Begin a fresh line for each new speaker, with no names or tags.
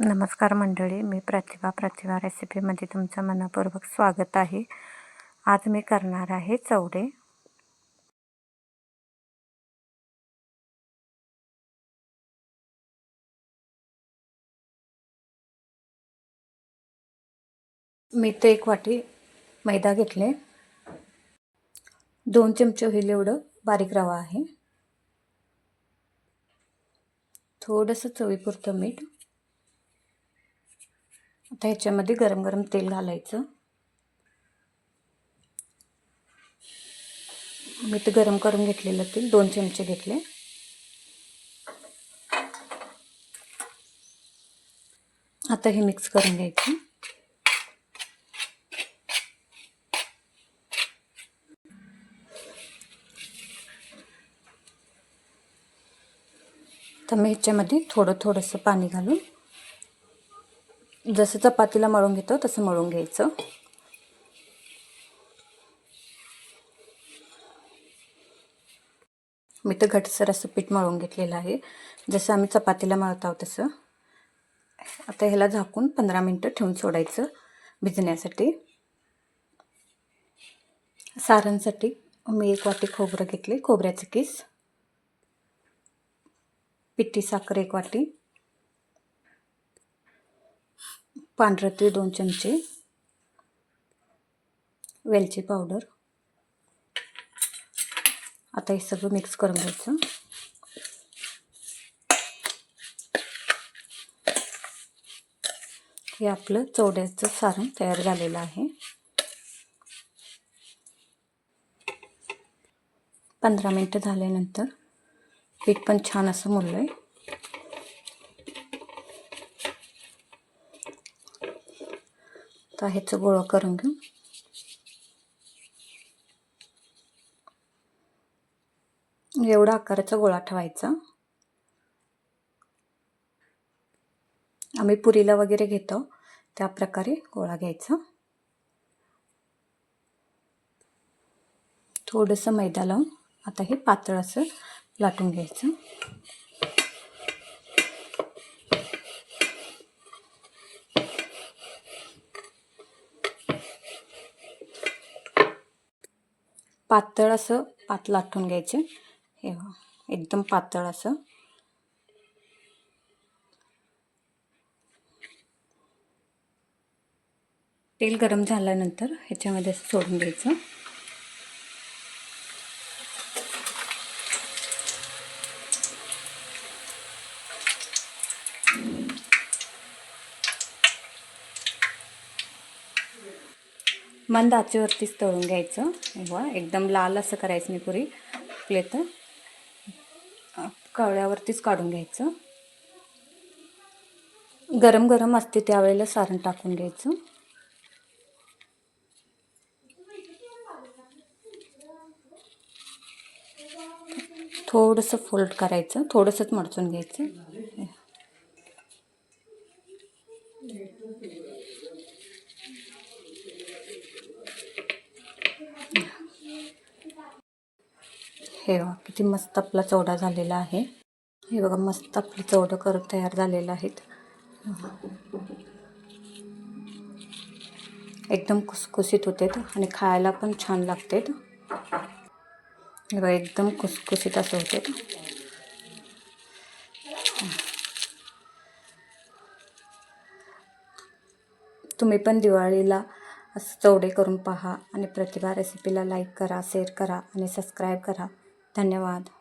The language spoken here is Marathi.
नमस्कार मंडळी मी प्रतिभा. प्रतिभा रेसिपीमध्ये तुमचं मनापूर्वक स्वागत आहे. आज मी करणार आहे चवडे. मी ते एक वाटी मैदा घेतले. दोन चमचे होईल एवढं बारीक रवा आहे. थोडंसं चवीपुरतं मीठ. आता ह्याच्यामध्ये गरम गरम तेल घालायचं. मी ते गरम करून घेतलेलं तेल दोन चमचे घेतले. आता हे मिक्स करून घ्यायचं. तर मी ह्याच्यामध्ये थोडं थोडंसं पाणी घालून जसं चपातीला मळून घेतो तसं मळून घ्यायचं. मी तर घटसर असं पीठ मळून घेतलेलं आहे. जसं आम्ही चपातीला मळत आहोत तसं. आता ह्याला झाकून पंधरा मिनटं ठेवून सोडायचं भिजण्यासाठी. सारणसाठी मी एक वाटी खोबरं घेतले खोबऱ्याचं किस. पिठी साखर एक वाटी. पांढरं तीळ दोन चमचे. वेलची पावडर. आता हे सगळं मिक्स करून घ्यायचं. हे आपलं चवड्याचं सारण तयार झालेलं आहे. पंधरा मिनटं झाल्यानंतर पीठ पण छान असं मुरलं आहे आता ह्याचं गोळा करून घेऊ. एवढा आकाराचा गोळा ठेवायचा. आम्ही पुरीला वगैरे घेतो. त्या प्रकारे गोळा घ्यायचा. थोडंसं मैदा लावून आता हे पातळ असं लाटून घ्यायचं. पातळ असं पात लाटून घ्यायचे. हे एकदम पातळ असं. तेल गरम झाल्यानंतर ह्याच्यामध्ये असं सोडून द्यायचं. मंद आचेवरतीच तळून घ्यायचं. वा एकदम लाल असं करायचं नाही पुरी. आपले तर कवळ्यावरतीच काढून घ्यायचं. गरम गरम असते त्यावेळेला सारण टाकून घ्यायचं. थोडंसं फोल्ड करायचं. थोडंसंच मडचून घ्यायचं. हे बघा किती मस्त आपला चवडा झालेला आहे. हे बघा मस्त आपलं चवडं करत तयार झालेलं आहेत. एकदम कुसकुसीत होते आणि खायला पण छान लागते हे बघा एकदम कुसकुसीत असं होते तुम्ही पण दिवाळीला असं चवडे करून पहा आणि प्रतिभा रेसिपीला लाईक करा शेअर करा आणि सबस्क्राईब करा. धन्यवाद.